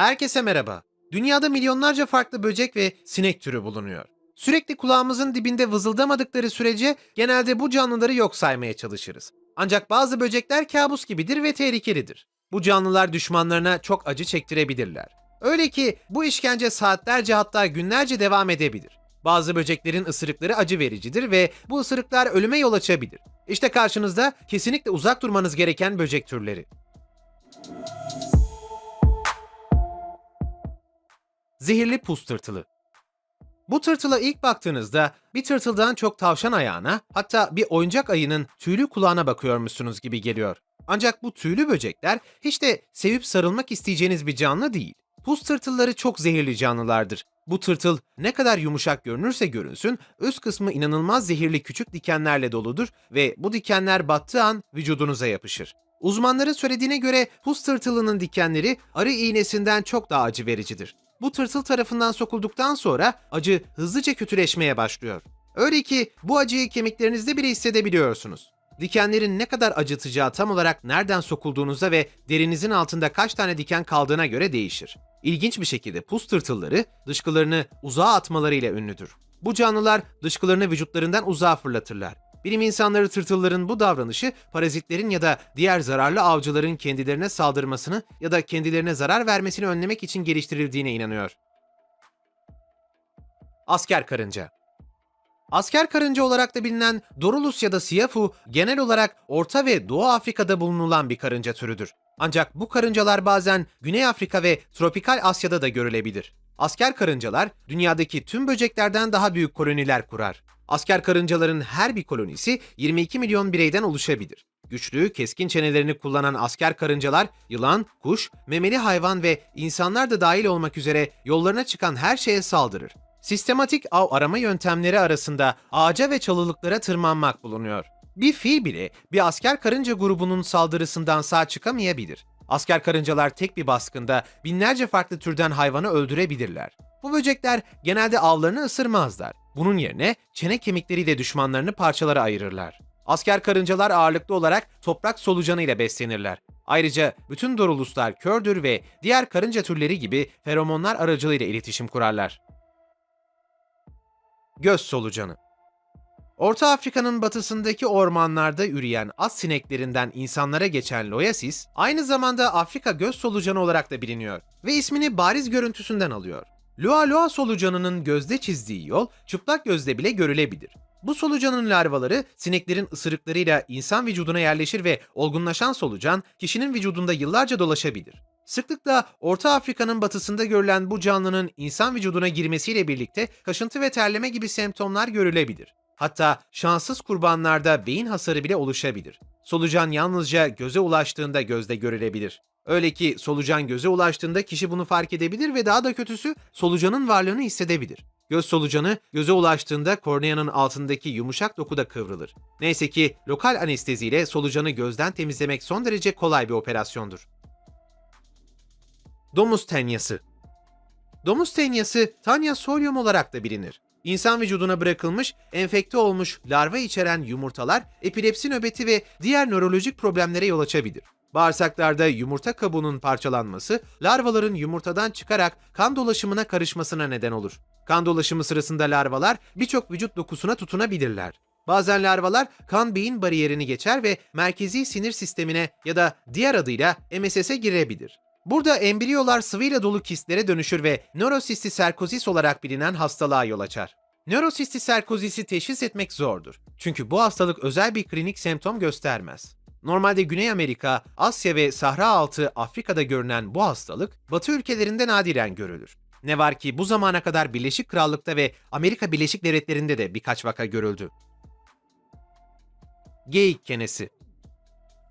Herkese merhaba. Dünyada milyonlarca farklı böcek ve sinek türü bulunuyor. Sürekli kulağımızın dibinde vızıldamadıkları sürece genelde bu canlıları yok saymaya çalışırız. Ancak bazı böcekler kabus gibidir ve tehlikelidir. Bu canlılar düşmanlarına çok acı çektirebilirler. Öyle ki bu işkence saatlerce hatta günlerce devam edebilir. Bazı böceklerin ısırıkları acı vericidir ve bu ısırıklar ölüme yol açabilir. İşte karşınızda kesinlikle uzak durmanız gereken böcek türleri. Zehirli pus tırtılı. Bu tırtıla ilk baktığınızda bir tırtıldan çok tavşan ayağına, hatta bir oyuncak ayının tüylü kulağına bakıyormuşsunuz gibi geliyor. Ancak bu tüylü böcekler hiç de sevip sarılmak isteyeceğiniz bir canlı değil. Pus tırtılları çok zehirli canlılardır. Bu tırtıl ne kadar yumuşak görünürse görünsün, üst kısmı inanılmaz zehirli küçük dikenlerle doludur ve bu dikenler battığı an vücudunuza yapışır. Uzmanların söylediğine göre pus tırtılının dikenleri arı iğnesinden çok daha acı vericidir. Bu tırtıl tarafından sokulduktan sonra acı hızlıca kötüleşmeye başlıyor. Öyle ki bu acıyı kemiklerinizde bile hissedebiliyorsunuz. Dikenlerin ne kadar acıtacağı tam olarak nereden sokulduğunuza ve derinizin altında kaç tane diken kaldığına göre değişir. İlginç bir şekilde pus tırtılları dışkılarını uzağa atmalarıyla ünlüdür. Bu canlılar dışkılarını vücutlarından uzağa fırlatırlar. Bilim insanları tırtılların bu davranışı parazitlerin ya da diğer zararlı avcıların kendilerine saldırmasını ya da kendilerine zarar vermesini önlemek için geliştirildiğine inanıyor. Asker karınca Asker karınca olarak da bilinen Dorulus ya da Siafu genel olarak Orta ve Doğu Afrika'da bulunulan bir karınca türüdür. Ancak bu karıncalar bazen Güney Afrika ve tropikal Asya'da da görülebilir. Asker karıncalar dünyadaki tüm böceklerden daha büyük koloniler kurar. Asker karıncaların her bir kolonisi 22 milyon bireyden oluşabilir. Güçlü, keskin çenelerini kullanan asker karıncalar yılan, kuş, memeli hayvan ve insanlar da dahil olmak üzere yollarına çıkan her şeye saldırır. Sistematik av arama yöntemleri arasında ağaca ve çalılıklara tırmanmak bulunuyor. Bir fil bile bir asker karınca grubunun saldırısından sağ çıkamayabilir. Asker karıncalar tek bir baskında binlerce farklı türden hayvanı öldürebilirler. Bu böcekler genelde avlarını ısırmazlar. Bunun yerine çene kemikleriyle düşmanlarını parçalara ayırırlar. Asker karıncalar ağırlıklı olarak toprak solucanı ile beslenirler. Ayrıca bütün doruluslar kördür ve diğer karınca türleri gibi feromonlar aracılığıyla iletişim kurarlar. Göz solucanı Orta Afrika'nın batısındaki ormanlarda üreyen az sineklerinden insanlara geçen loyasis, aynı zamanda Afrika göz solucanı olarak da biliniyor ve ismini bariz görüntüsünden alıyor. Lua lua solucanının gözde çizdiği yol çıplak gözle bile görülebilir. Bu solucanın larvaları sineklerin ısırıklarıyla insan vücuduna yerleşir ve olgunlaşan solucan kişinin vücudunda yıllarca dolaşabilir. Sıklıkla Orta Afrika'nın batısında görülen bu canlının insan vücuduna girmesiyle birlikte kaşıntı ve terleme gibi semptomlar görülebilir. Hatta şanssız kurbanlarda beyin hasarı bile oluşabilir. Solucan yalnızca göze ulaştığında gözde görülebilir. Öyle ki solucan göze ulaştığında kişi bunu fark edebilir ve daha da kötüsü solucanın varlığını hissedebilir. Göz solucanı göze ulaştığında korneanın altındaki yumuşak dokuda kıvrılır. Neyse ki lokal anesteziyle solucanı gözden temizlemek son derece kolay bir operasyondur. Domuz tenyası Domuz tenyası Tanya solium olarak da bilinir. İnsan vücuduna bırakılmış, enfekte olmuş larva içeren yumurtalar epilepsi nöbeti ve diğer nörolojik problemlere yol açabilir. Bağırsaklarda yumurta kabuğunun parçalanması, larvaların yumurtadan çıkarak kan dolaşımına karışmasına neden olur. Kan dolaşımı sırasında larvalar birçok vücut dokusuna tutunabilirler. Bazen larvalar kan beyin bariyerini geçer ve merkezi sinir sistemine ya da diğer adıyla MSS'e girebilir. Burada embriyolar sıvıyla dolu kistlere dönüşür ve nörosistiserkozis olarak bilinen hastalığa yol açar. Nörosistiserkozisi teşhis etmek zordur. Çünkü bu hastalık özel bir klinik semptom göstermez. Normalde Güney Amerika, Asya ve Sahra altı Afrika'da görünen bu hastalık, Batı ülkelerinde nadiren görülür. Ne var ki bu zamana kadar Birleşik Krallık'ta ve Amerika Birleşik Devletleri'nde de birkaç vaka görüldü. Geyik kenesi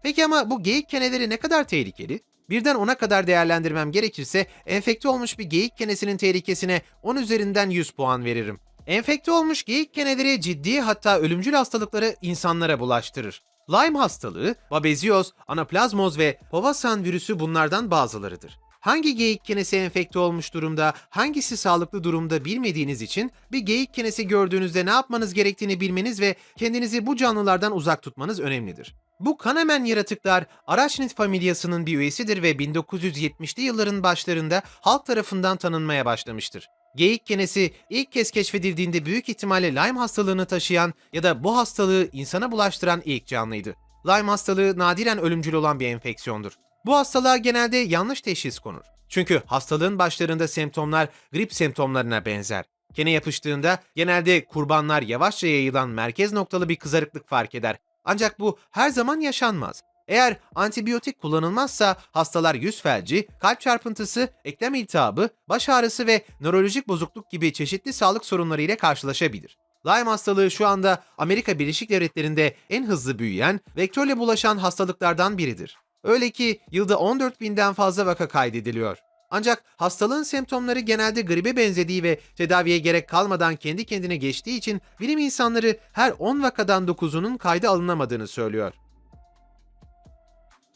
Peki ama bu geyik keneleri ne kadar tehlikeli? Birden 10'a kadar değerlendirmem gerekirse enfekte olmuş bir geyik kenesinin tehlikesine 10 üzerinden 100 puan veririm. Enfekte olmuş geyik keneleri ciddi hatta ölümcül hastalıkları insanlara bulaştırır. Lyme hastalığı, babezioz, anaplazmoz ve Powassan virüsü bunlardan bazılarıdır. Hangi geyik kenesi enfekte olmuş durumda, hangisi sağlıklı durumda bilmediğiniz için bir geyik kenesi gördüğünüzde ne yapmanız gerektiğini bilmeniz ve kendinizi bu canlılardan uzak tutmanız önemlidir. Bu kanemen yaratıklar Araşnid familyasının bir üyesidir ve 1970'li yılların başlarında halk tarafından tanınmaya başlamıştır. Geyik kenesi ilk kez keşfedildiğinde büyük ihtimalle Lyme hastalığını taşıyan ya da bu hastalığı insana bulaştıran ilk canlıydı. Lyme hastalığı nadiren ölümcül olan bir enfeksiyondur. Bu hastalığa genelde yanlış teşhis konur. Çünkü hastalığın başlarında semptomlar grip semptomlarına benzer. Kene yapıştığında genelde kurbanlar yavaşça yayılan merkez noktalı bir kızarıklık fark eder. Ancak bu her zaman yaşanmaz. Eğer antibiyotik kullanılmazsa hastalar yüz felci, kalp çarpıntısı, eklem iltihabı, baş ağrısı ve nörolojik bozukluk gibi çeşitli sağlık sorunları ile karşılaşabilir. Lyme hastalığı şu anda Amerika Birleşik Devletleri'nde en hızlı büyüyen, vektörle bulaşan hastalıklardan biridir. Öyle ki yılda 14 binden fazla vaka kaydediliyor. Ancak hastalığın semptomları genelde gribe benzediği ve tedaviye gerek kalmadan kendi kendine geçtiği için bilim insanları her 10 vakadan 9'unun kayda alınamadığını söylüyor.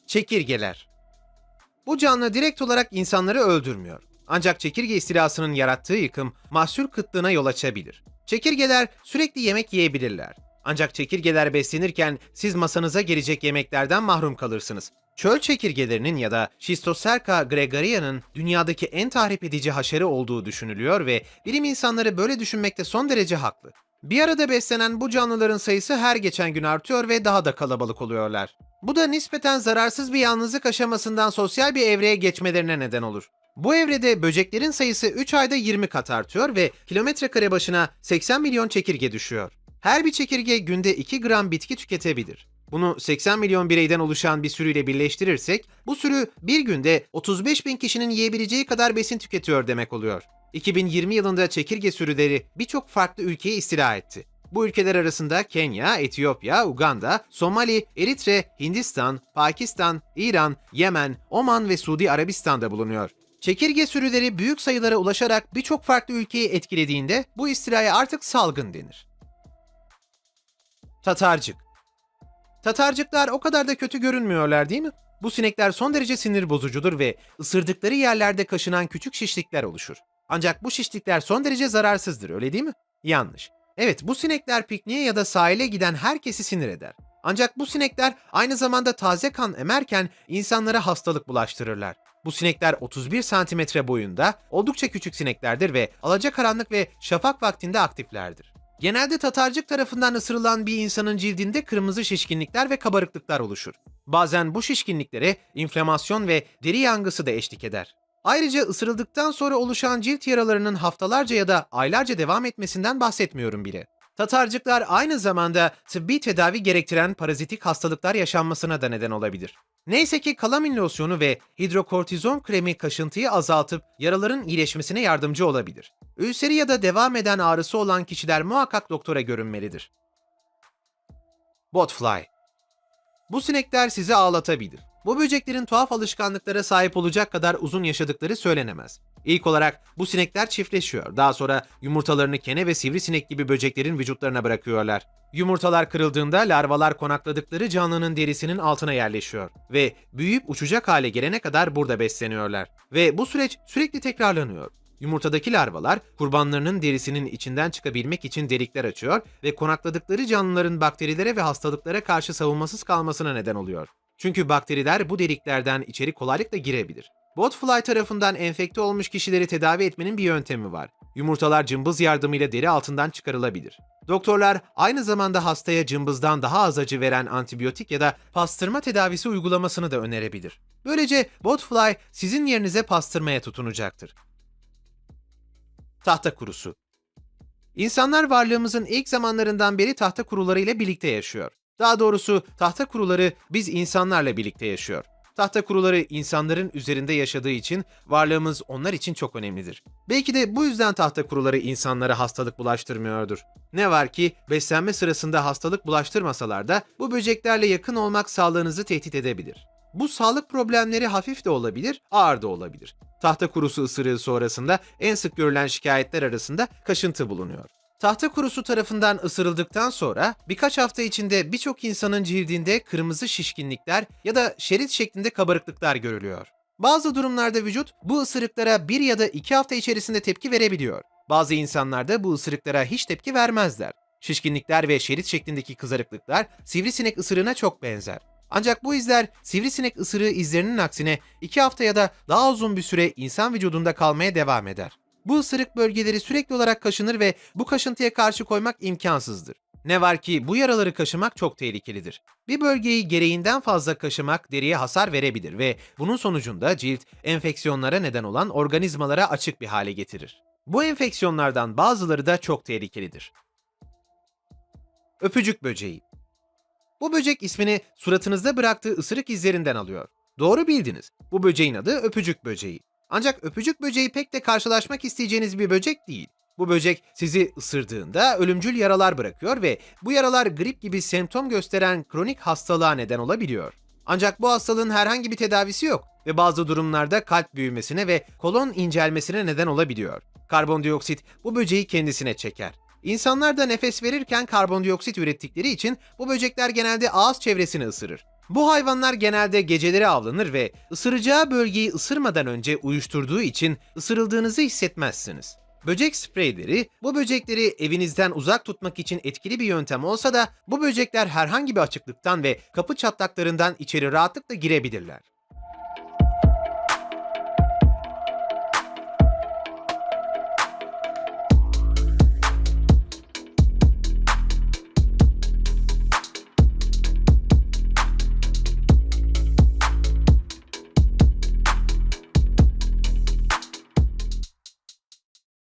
Çekirgeler Bu canlı direkt olarak insanları öldürmüyor. Ancak çekirge istilasının yarattığı yıkım mahsul kıtlığına yol açabilir. Çekirgeler sürekli yemek yiyebilirler. Ancak çekirgeler beslenirken siz masanıza gelecek yemeklerden mahrum kalırsınız. Çöl çekirgelerinin ya da Schistocerca gregaria'nın dünyadaki en tahrip edici haşere olduğu düşünülüyor ve bilim insanları böyle düşünmekte son derece haklı. Bir arada beslenen bu canlıların sayısı her geçen gün artıyor ve daha da kalabalık oluyorlar. Bu da nispeten zararsız bir yalnızlık aşamasından sosyal bir evreye geçmelerine neden olur. Bu evrede böceklerin sayısı 3 ayda 20 kat artıyor ve kilometre kare başına 80 milyon çekirge düşüyor. Her bir çekirge günde 2 gram bitki tüketebilir. Bunu 80 milyon bireyden oluşan bir sürüyle birleştirirsek, bu sürü bir günde 35 bin kişinin yiyebileceği kadar besin tüketiyor demek oluyor. 2020 yılında çekirge sürüleri birçok farklı ülkeyi istila etti. Bu ülkeler arasında Kenya, Etiyopya, Uganda, Somali, Eritre, Hindistan, Pakistan, İran, Yemen, Oman ve Suudi Arabistan'da bulunuyor. Çekirge sürüleri büyük sayılara ulaşarak birçok farklı ülkeyi etkilediğinde bu istilaya artık salgın denir. Tatarcık Tatarcıklar o kadar da kötü görünmüyorlar değil mi? Bu sinekler son derece sinir bozucudur ve ısırdıkları yerlerde kaşınan küçük şişlikler oluşur. Ancak bu şişlikler son derece zararsızdır öyle değil mi? Yanlış. Evet bu sinekler pikniğe ya da sahile giden herkesi sinir eder. Ancak bu sinekler aynı zamanda taze kan emerken insanlara hastalık bulaştırırlar. Bu sinekler 31 santimetre boyunda, oldukça küçük sineklerdir ve alacakaranlık ve şafak vaktinde aktiflerdir. Genelde tatarcık tarafından ısırılan bir insanın cildinde kırmızı şişkinlikler ve kabarıklıklar oluşur. Bazen bu şişkinliklere inflamasyon ve deri yangısı da eşlik eder. Ayrıca ısırıldıktan sonra oluşan cilt yaralarının haftalarca ya da aylarca devam etmesinden bahsetmiyorum bile. Tatarcıklar aynı zamanda tıbbi tedavi gerektiren parazitik hastalıklar yaşanmasına da neden olabilir. Neyse ki kalamin losyonu ve hidrokortizon kremi kaşıntıyı azaltıp yaraların iyileşmesine yardımcı olabilir. Ülseri ya da devam eden ağrısı olan kişiler muhakkak doktora görünmelidir. Botfly Bu sinekler sizi ağlatabilir. Bu böceklerin tuhaf alışkanlıklara sahip olacak kadar uzun yaşadıkları söylenemez. İlk olarak bu sinekler çiftleşiyor. Daha sonra yumurtalarını kene ve sivrisinek gibi böceklerin vücutlarına bırakıyorlar. Yumurtalar kırıldığında larvalar konakladıkları canlının derisinin altına yerleşiyor ve büyüyüp uçacak hale gelene kadar burada besleniyorlar. Ve bu süreç sürekli tekrarlanıyor. Yumurtadaki larvalar kurbanlarının derisinin içinden çıkabilmek için delikler açıyor ve konakladıkları canlıların bakterilere ve hastalıklara karşı savunmasız kalmasına neden oluyor. Çünkü bakteriler bu deliklerden içeri kolaylıkla girebilir. Botfly tarafından enfekte olmuş kişileri tedavi etmenin bir yöntemi var. Yumurtalar cımbız yardımıyla deri altından çıkarılabilir. Doktorlar aynı zamanda hastaya cımbızdan daha az acı veren antibiyotik ya da pastırma tedavisi uygulamasını da önerebilir. Böylece Botfly sizin yerinize pastırmaya tutunacaktır. Tahta kurusu İnsanlar varlığımızın ilk zamanlarından beri tahta kuruları ile birlikte yaşıyor. Daha doğrusu tahta kuruları biz insanlarla birlikte yaşıyor. Tahta kuruları insanların üzerinde yaşadığı için varlığımız onlar için çok önemlidir. Belki de bu yüzden tahta kuruları insanlara hastalık bulaştırmıyordur. Ne var ki beslenme sırasında hastalık bulaştırmasalar da bu böceklerle yakın olmak sağlığınızı tehdit edebilir. Bu sağlık problemleri hafif de olabilir, ağır da olabilir. Tahta kurusu ısırığı sonrasında en sık görülen şikayetler arasında kaşıntı bulunuyor. Tahta kurusu tarafından ısırıldıktan sonra birkaç hafta içinde birçok insanın cildinde kırmızı şişkinlikler ya da şerit şeklinde kabarıklıklar görülüyor. Bazı durumlarda vücut bu ısırıklara bir ya da iki hafta içerisinde tepki verebiliyor. Bazı insanlarda bu ısırıklara hiç tepki vermezler. Şişkinlikler ve şerit şeklindeki kızarıklıklar sivrisinek ısırığına çok benzer. Ancak bu izler sivrisinek ısırığı izlerinin aksine 2 hafta ya da daha uzun bir süre insan vücudunda kalmaya devam eder. Bu ısırık bölgeleri sürekli olarak kaşınır ve bu kaşıntıya karşı koymak imkansızdır. Ne var ki bu yaraları kaşımak çok tehlikelidir. Bir bölgeyi gereğinden fazla kaşımak deriye hasar verebilir ve bunun sonucunda cilt enfeksiyonlara neden olan organizmalara açık bir hale getirir. Bu enfeksiyonlardan bazıları da çok tehlikelidir. Öpücük böceği. Bu böcek ismini suratınızda bıraktığı ısırık izlerinden alıyor. Doğru bildiniz. Bu böceğin adı öpücük böceği. Ancak öpücük böceği pek de karşılaşmak isteyeceğiniz bir böcek değil. Bu böcek sizi ısırdığında ölümcül yaralar bırakıyor ve bu yaralar grip gibi semptom gösteren kronik hastalığa neden olabiliyor. Ancak bu hastalığın herhangi bir tedavisi yok ve bazı durumlarda kalp büyümesine ve kolon incelmesine neden olabiliyor. Karbondioksit bu böceği kendisine çeker. İnsanlar da nefes verirken karbondioksit ürettikleri için bu böcekler genelde ağız çevresini ısırır. Bu hayvanlar genelde geceleri avlanır ve ısıracağı bölgeyi ısırmadan önce uyuşturduğu için ısırıldığınızı hissetmezsiniz. Böcek spreyleri bu böcekleri evinizden uzak tutmak için etkili bir yöntem olsa da bu böcekler herhangi bir açıklıktan ve kapı çatlaklarından içeri rahatlıkla girebilirler.